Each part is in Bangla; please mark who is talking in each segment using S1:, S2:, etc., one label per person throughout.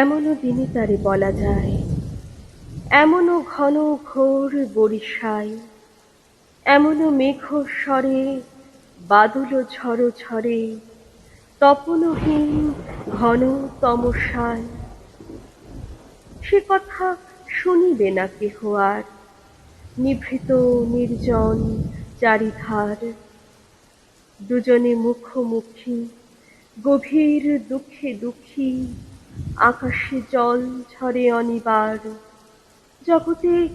S1: এমনও দিনে তারে বলা যায়, এমনও ঘন ঘোর বরিশায় এমনও মেঘ স্বরে, বাদল ঝড় ঝরে, তপনহীন ঘন তমসায় সে কথা শুনিবে না কেহ আর, নিভৃত নির্জন চারিধার। দুজনে মুখোমুখি, গভীর দুঃখে দুঃখী আকাশে জল ঝরে অনিবার, জগতে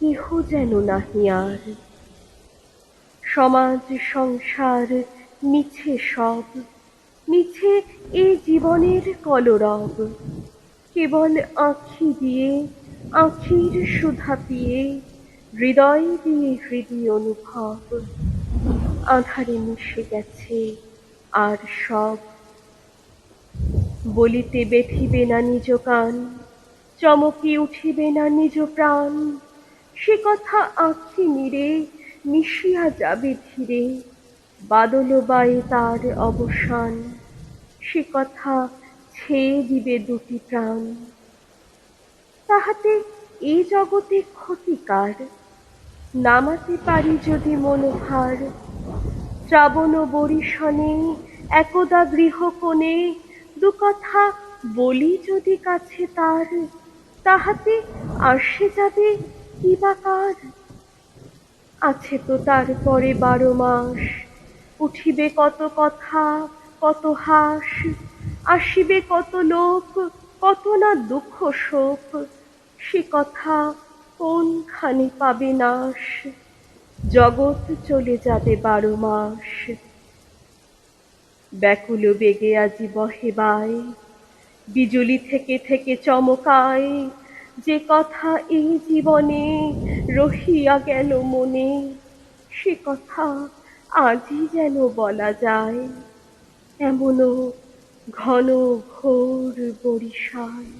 S1: কেহ যেন নাহি আর। সমাজ, সংসার মিছে সব, মিছে এ জীবনের কলরব। কেবল আঁখি দিয়ে, আঁখির সুধা পিয়ে হৃদয় দিয়ে হৃদি অনুভব। আঁধারে মিশে গেছে আর সব। বলিতে বেথিবে না নিজ কান, চমকি উঠিবে না নিজ প্রাণ। সে কথা আঁখি নিরে মিশিয়া যাবে ধীরে, বাদল বায়ে তার অবসান। সে কথা ছেয়ে দিবে দুটি প্রাণ। তাহাতে এ জগতে ক্ষতিকার নামাতে পারি যদি মনোভার। শ্রাবণ বরিশনে একদা গৃহকোণে দু কথা বলি যদি কাছে তার, তাহাতে আসে যাবে কি বা কার? আছে তো তারপরে বারো মাস, উঠিবে কত কথা, কত হাস, আসিবে কত লোক, কত না দুঃখ শোক, সে কথা কোনখানে পাবে নাশ? জগৎ চলে যাবে বারো মাস। ব্যাকুল বেগে আজি বহে বায় বিজুলি থেকে থেকে চমকায় যে কথা এই জীবনে রহিয়া গেল মনে, সে কথা আজই যেন বলা যায়। এমনও ঘন ঘোর বরিশায়